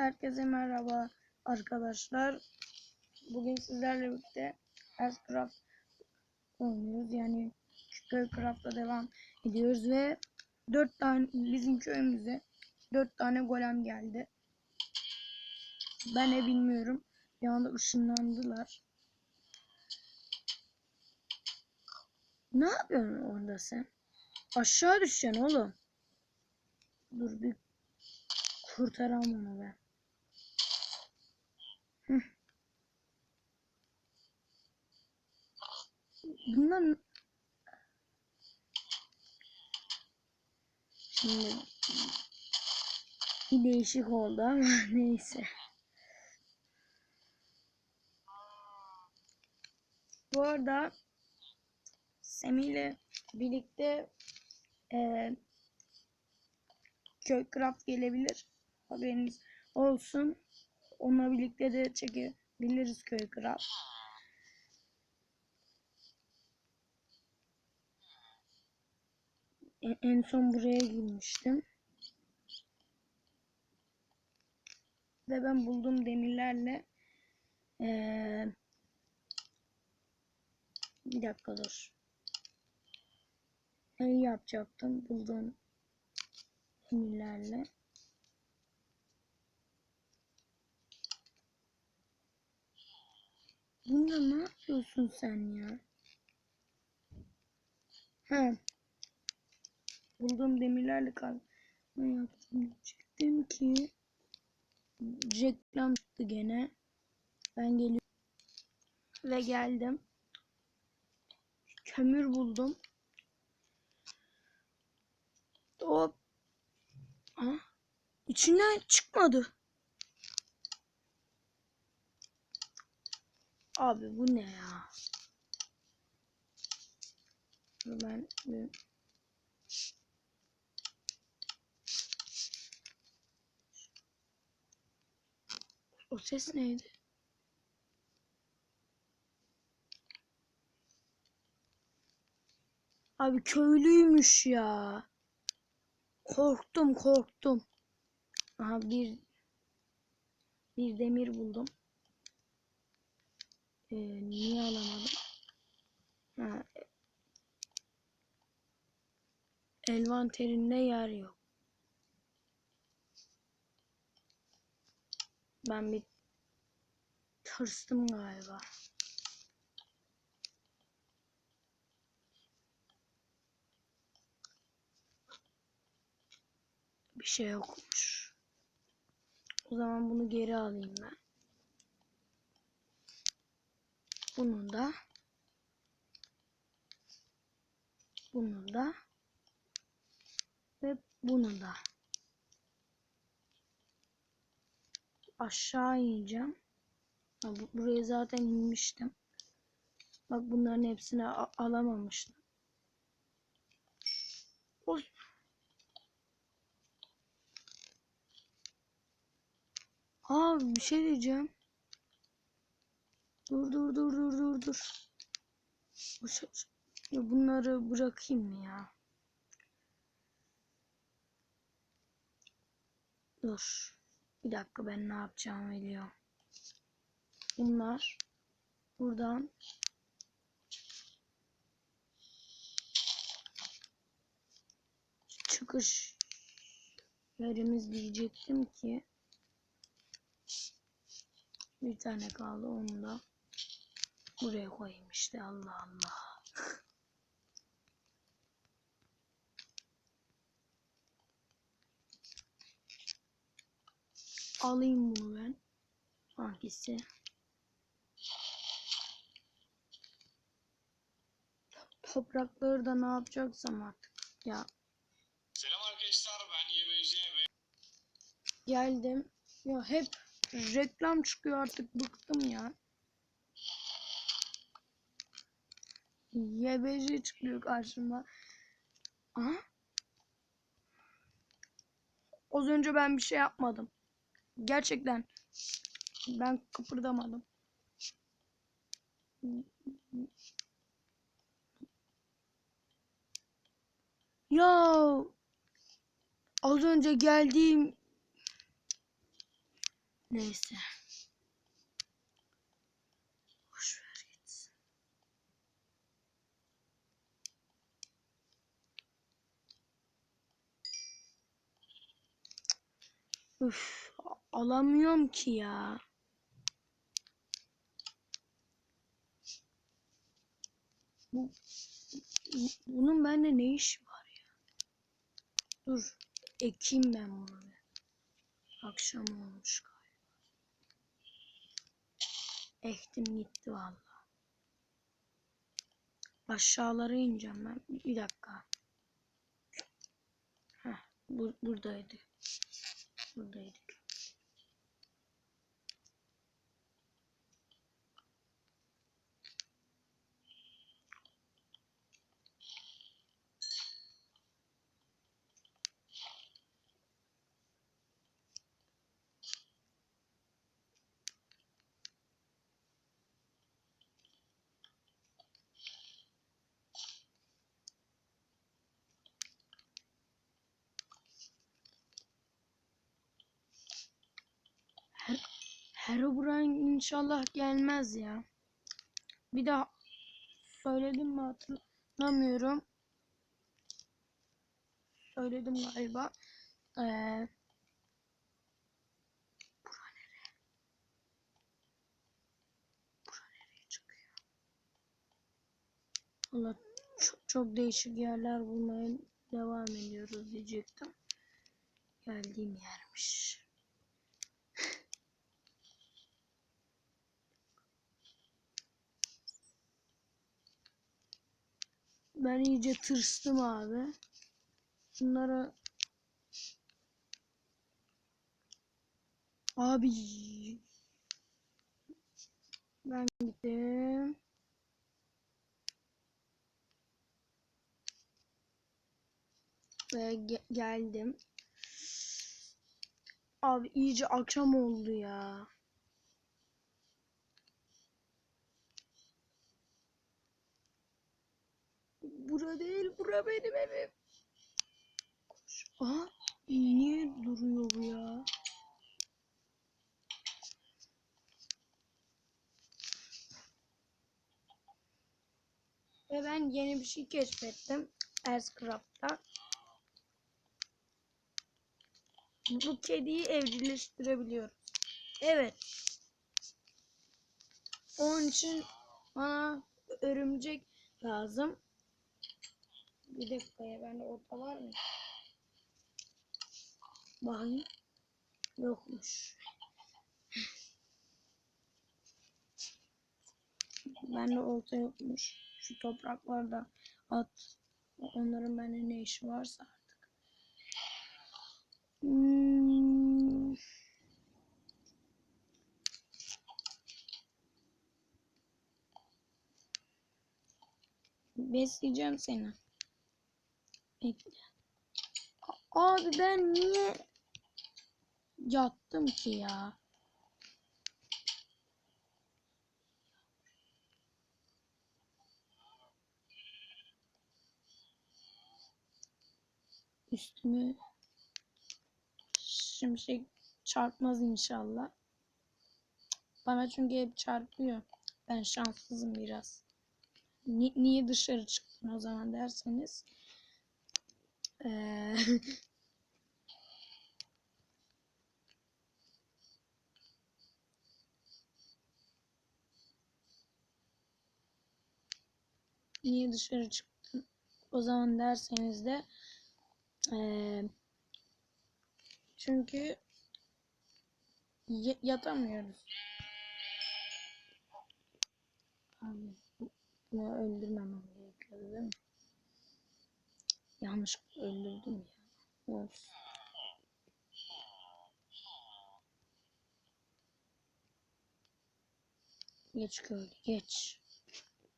Herkese merhaba arkadaşlar. Bugün sizlerle birlikte Ascraft oynuyoruz. Yani Craft'a devam ediyoruz ve 4 tane bizim köyümüze 4 tane golem geldi. Ben de bilmiyorum. Bir anda ışınlandılar. Ne yapıyorsun orada sen? Aşağı düşeceksin oğlum. Dur bir kurtaram onu ben. Bunlar şimdi bir değişik oldu ama neyse. Bu arada Semih ile birlikte eee Köycraft gelebilir. Haberiniz olsun. Onunla birlikte de çekebiliriz Köycraft. En, son buraya girmiştim. Ve ben bulduğum demirlerle eee bir dakika dur. Ne yapacaktım bulduğum demirlerle. Bunda ne yapıyorsun sen ya? He. Bulduğum demirlerle. Ne yaptım? Çektim ki reklam çıktı gene. Ben geliyorum. Ve geldim. Kömür buldum. Hop. Ha? İçinden çıkmadı. Abi bu ne ya? Dur Ben O ses neydi? Abi köylüymüş ya. Korktum korktum. Aha bir bir demir buldum. Ee, niye alamadım? Ha. Envanterinde yer yok. Ben bir tırstım galiba. Bir şey yokmuş. O zaman bunu geri alayım ben. Bunu da bunu da ve bunu da aşağı ineceğim. Buraya zaten inmiştim. Bak bunların hepsini alamamıştım. O Aa bir şey diyeceğim. Dur dur dur dur dur dur. Şey- bunları bırakayım mı ya? Dur. Bir dakika ben ne yapacağımı biliyorum. Bunlar buradan çıkış yerimiz diyecektim ki bir tane kaldı onu da buraya koyayım işte Allah Allah. Alayım bunu ben. Hangisi? Toprakları da ne yapacaksam artık. Ya Selam arkadaşlar ben ve geldim. Ya hep reklam çıkıyor artık bıktım ya. YBC çıkıyor karşıma. Aha. Az önce ben bir şey yapmadım. Gerçekten ben kıpırdamadım. Ya az önce geldiğim Neyse. Boş alamıyorum ki ya. Bu, bu- bunun bende ne işi var ya? Dur, ekeyim ben bunu. Akşam olmuş galiba. Ektim gitti valla. Aşağılara ineceğim ben. Bir dakika. Heh, bu, buradaydı. Buradaydı. Herobrine inşallah gelmez ya. Bir daha söyledim mi hatırlamıyorum. Söyledim galiba. Ee? Valla çok, çok değişik yerler bulmaya devam ediyoruz diyecektim. Geldiğim yermiş. Ben iyice tırstım abi. Şunlara Abi ben gittim. Ve ge- geldim. Abi iyice akşam oldu ya. Bura değil, bura benim evim. Aa, niye duruyor bu ya? Ve ben yeni bir şey keşfettim. Airscraft'ta. Bu kediyi evcilleştirebiliyoruz. Evet. Onun için bana örümcek lazım. Bir dakika ya bende orta var mı? Bakayım. Yokmuş. Bende olta yokmuş. Şu topraklarda at. Onların bende ne işi varsa artık. Hmm. Besleyeceğim seni. Bekle. Abi ben niye yattım ki ya? Üstüme şimşek çarpmaz inşallah. Bana çünkü hep çarpıyor. Ben şanssızım biraz. Ni- niye dışarı çıktın o zaman derseniz. Eee niye dışarı çıktın o zaman derseniz de eee, çünkü yatamıyoruz. Abi bu- bunu öldürmemem gerekiyordu değil mi? Yanlışlıkla öldürdüm ya. Olsun. Geç köylü geç.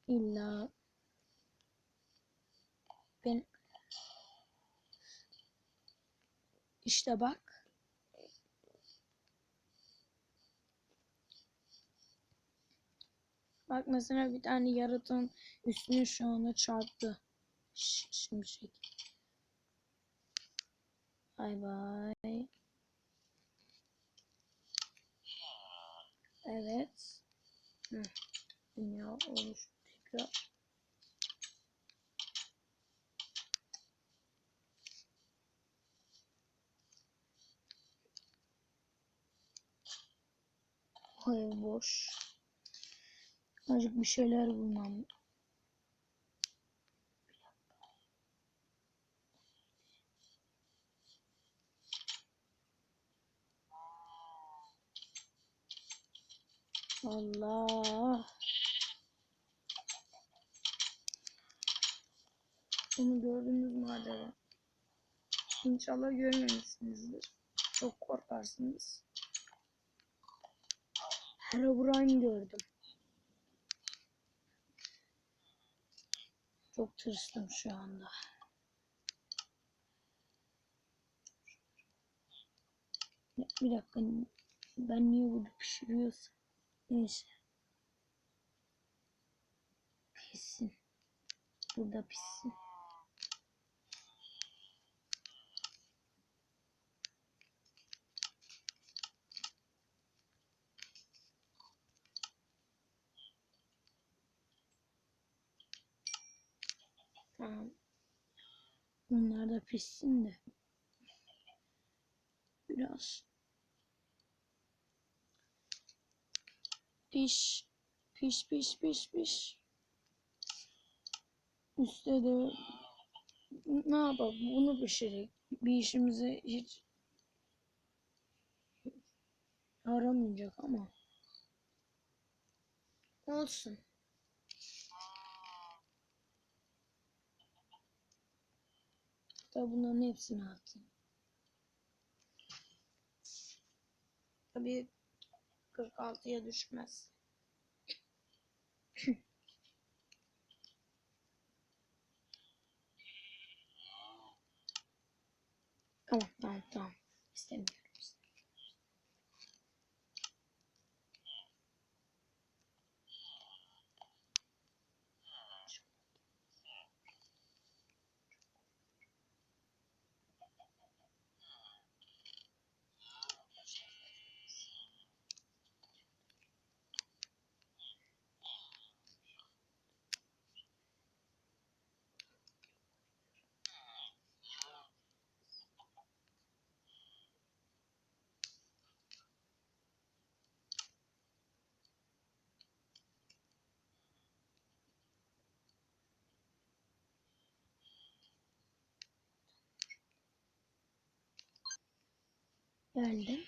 İlla ben işte bak. Bak mesela bir tane yaratığın üstüne şu anda çarptı. Şimşek. Bay bay. Evet. Hı. Dünya oluştu tekrar. Ev boş. Azıcık bir şeyler bulmam. Allah. Onu gördünüz mü acaba? İnşallah görmemişsinizdir. Çok korkarsınız. Herobrine gördüm. Çok tırstım şu anda. Bir dakika. Ben niye bunu pişiriyorsam? Neyse. Pişsin. Burada pişsin. Tamam. Bunlar da pişsin de. Biraz. Piş. Piş piş piş piş. Üstte de ne yapalım bunu pişirek. Bir işimize hiç aramayacak ama. Olsun. Hatta bunların hepsini atayım. Tabii 46'ya düşmez. tamam tamam tamam. İstemiyorum. Geldim.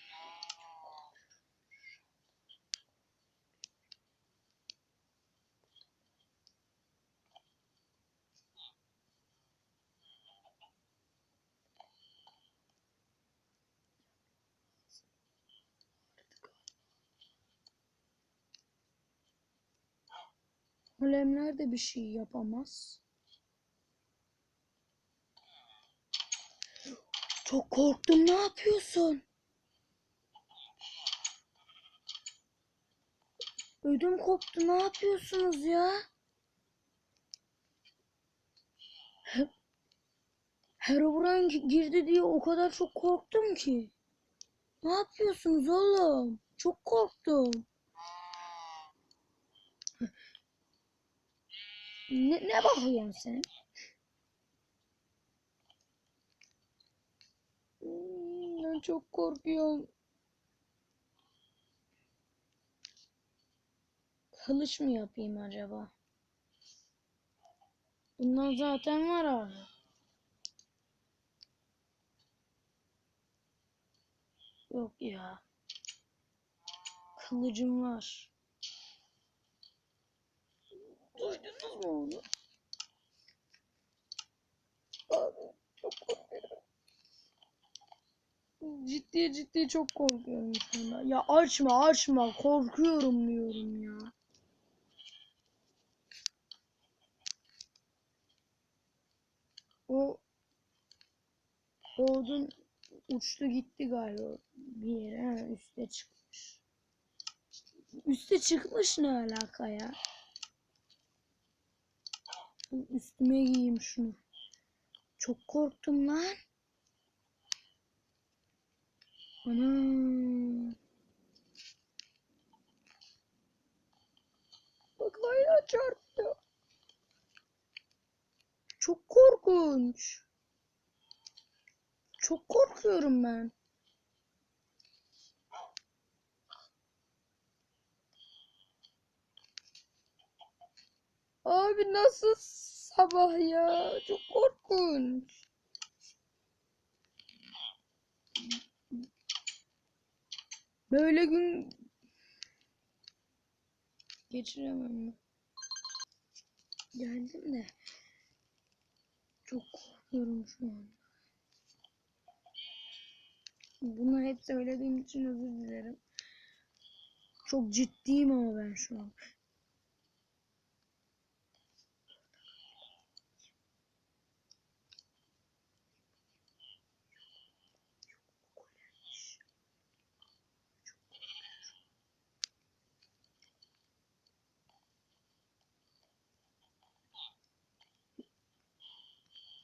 Golemler de bir şey yapamaz. Çok korktum. Ne yapıyorsun? Ödüm koptu. Ne yapıyorsunuz ya? He- Herobrine gi- girdi diye o kadar çok korktum ki. Ne yapıyorsunuz oğlum? Çok korktum. Ne, ne bakıyorsun sen? Hmm, Ben çok korkuyorum. Kılıç mı yapayım acaba? Bundan zaten var abi. Yok ya. Kılıcım var. Duydunuz mu onu? Abi çok korkuyorum. Ciddi ciddi çok korkuyorum şu. Ya açma açma korkuyorum diyorum ya. O o odun uçtu gitti galiba bir yere. Ha, üste çıkmış. Üste çıkmış ne alaka ya? Üstüme giyeyim şunu. Çok korktum lan. Ana. çarpıyor. Çok korkunç. Çok korkuyorum ben. Abi nasıl sabah ya? Çok korkunç. Böyle gün geçiremem ben. Geldim de çok korkuyorum şu an. Bunu hep söylediğim için özür dilerim. Çok ciddiyim ama ben şu an.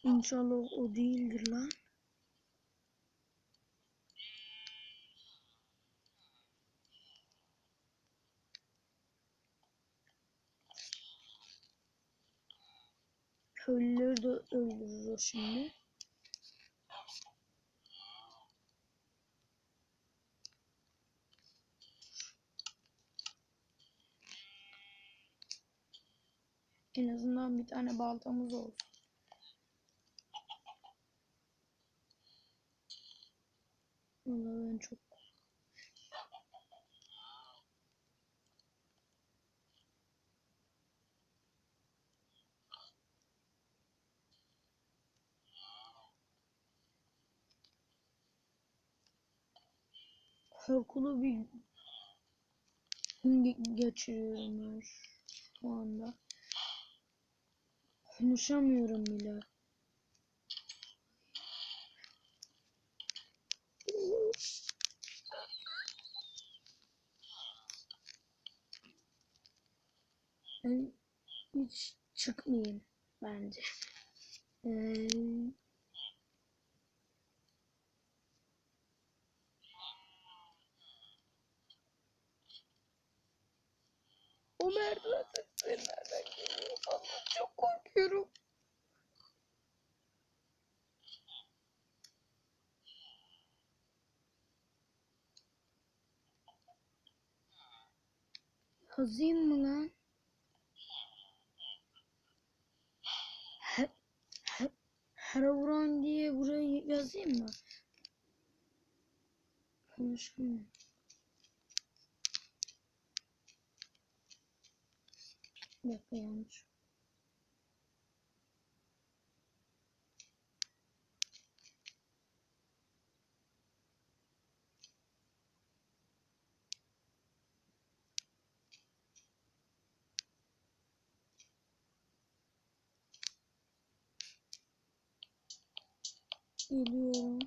İnşallah o değildir lan. Köylüleri de öldürür o şimdi. En azından bir tane baltamız olsun. Vallahi ben çok korkulu bir gün ge- geçiriyorum ben şu anda. Konuşamıyorum bile. Ben hiç çıkmayayım bence. Ee, o merdiven sesleri nereden geliyor? Allah çok korkuyorum. Yazayım mı lan? He, he, Herobrine diye buraya yazayım mı? Konuşamıyorum. Bir dakika yanlış. Geliyorum.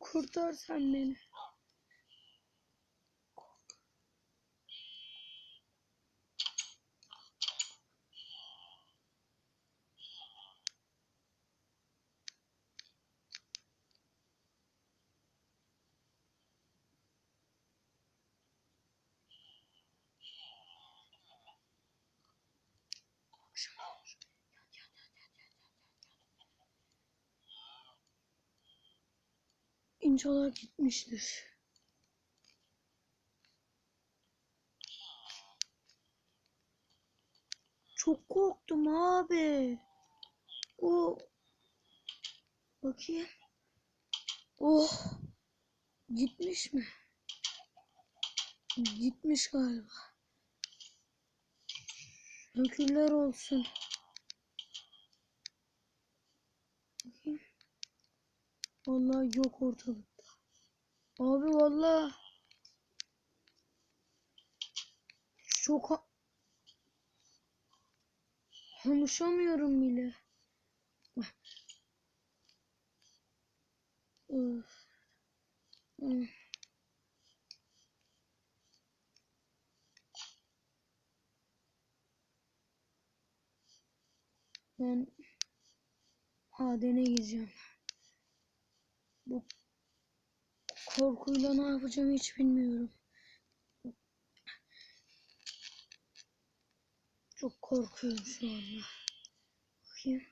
Kurtar sen beni. İnşallah gitmiştir. Çok korktum abi. O bakayım. Oh. Gitmiş mi? Gitmiş galiba. Şükürler olsun. Bakayım. Vallahi yok ortalıkta. Abi vallahi çok ha- konuşamıyorum bile. Ben madene gideceğim. Bu korkuyla ne yapacağımı hiç bilmiyorum. Çok korkuyorum şu anda. Bakayım.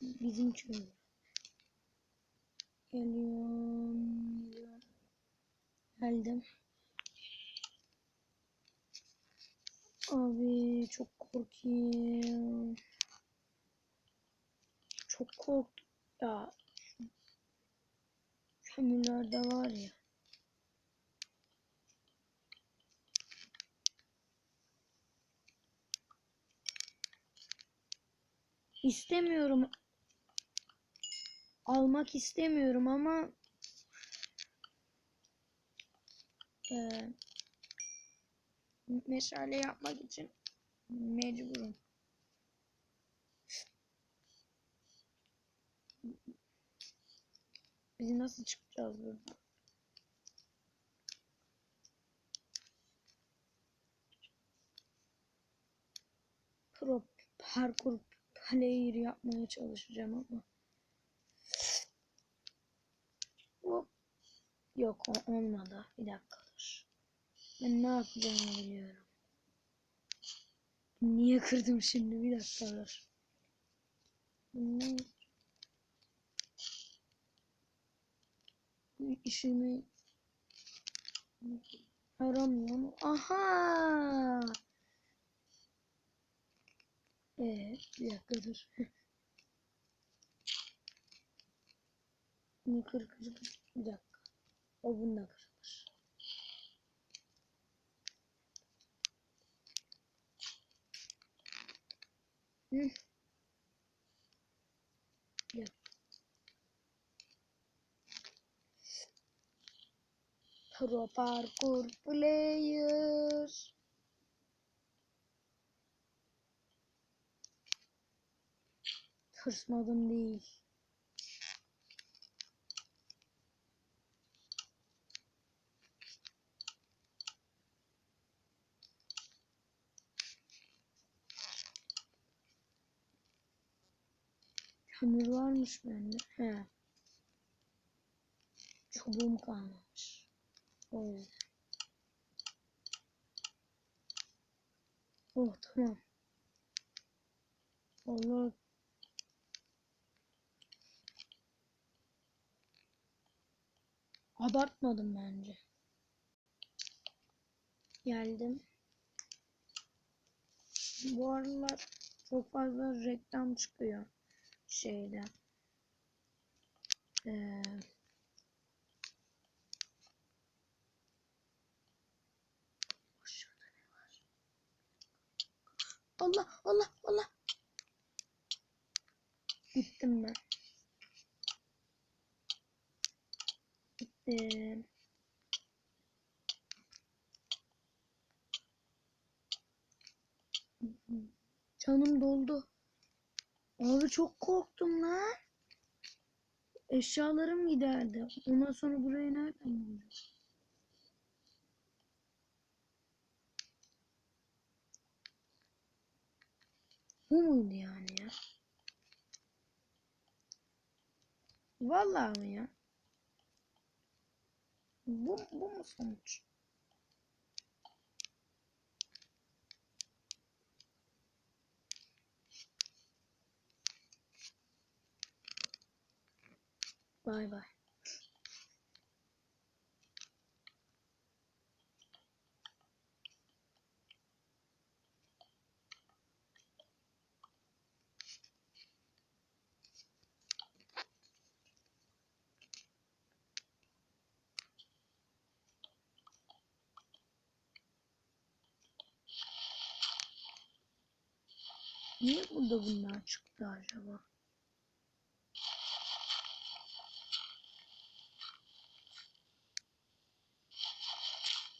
Bizim köy. Geliyorum. Geldim. Abi çok korkuyorum. Çok korktum. Ya şu kömürlerde var ya. İstemiyorum. Almak istemiyorum ama eee meşale yapmak için mecburum. Biz nasıl çıkacağız buradan? Pro parkur player yapmaya çalışacağım ama. Hop. Yok olmadı. Bir dakika dur. Ben ne yapacağımı biliyorum. Niye kırdım şimdi? Bir dakika dur. Ne? İşimi aramıyor mu? Aha! Evet, bir dakika dur. Bunu kır kır. Bir dakika. O bununla kırılır. Hı. Pro parkur player. Tırsmadım değil. Kömür varmış bende. He. Çubuğum kalmamış. O yüzden. Oh tamam. Allah abartmadım bence. Geldim. Bu aralar çok fazla reklam çıkıyor şeyde. Ee, şurada ne var? Allah Allah Allah. Gittim ben. Gittim. Canım doldu. Abi çok korktum lan. Eşyalarım giderdi. Ondan sonra buraya nereden bulacağım? Bu muydu yani ya? Vallahi mi ya? Bu, bu mu sonuç? Bay bay. Niye burada bunlar çıktı acaba?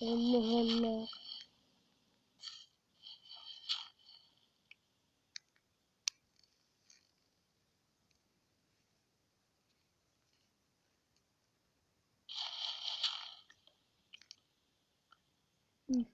Allah Allah. Hı.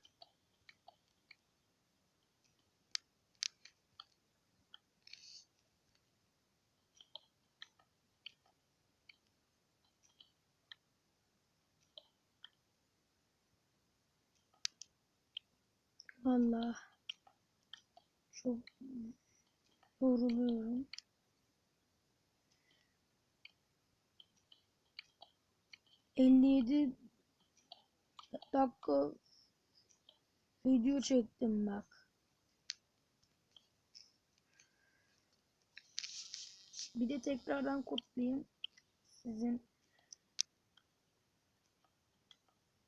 Çok yoruluyorum. Elli yedi dakika video çektim bak. Bir de tekrardan kutlayayım sizin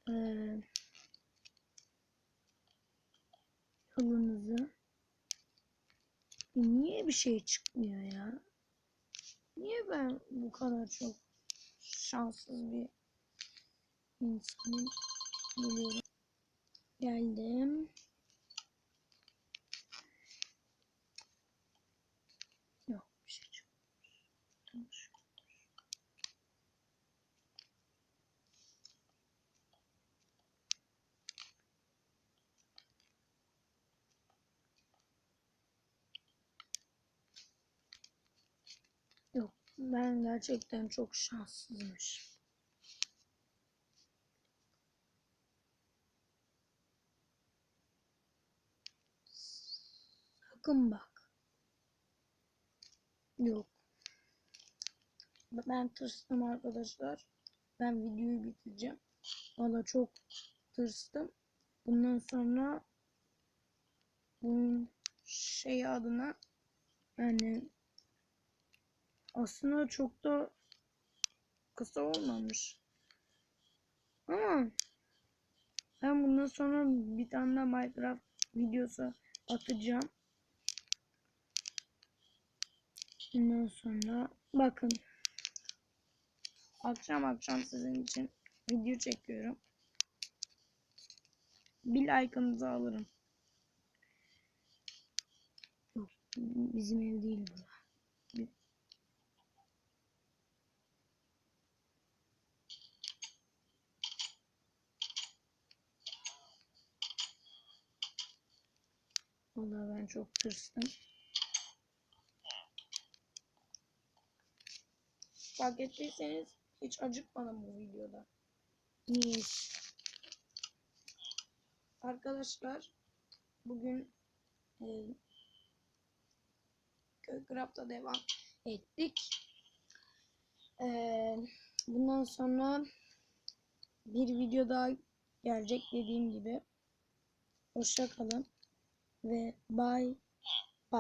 eee yolunuzu. Niye bir şey çıkmıyor ya? Niye ben bu kadar çok şanssız bir insanım? Biliyorum. Geldim. Yok bir şey çıkmıyor. Tamam, şu- Yok ben gerçekten çok şanssızmışım. Sakın bak. Yok. Ben tırstım arkadaşlar. Ben videoyu bitireceğim. Valla çok tırstım. Bundan sonra bunun şey adına yani aslında çok da kısa olmamış. Ama ben bundan sonra bir tane de Minecraft videosu atacağım. Bundan sonra bakın akşam akşam sizin için video çekiyorum. Bir like'ınızı alırım. Yok bizim ev değil bu. Bir- Vallahi ben çok tırstım. Fark ettiyseniz hiç acıkmadım bu videoda. Niye? Arkadaşlar bugün e, Köycraft'a devam ettik. E, bundan sonra bir video daha gelecek dediğim gibi. Hoşça kalın ve bye.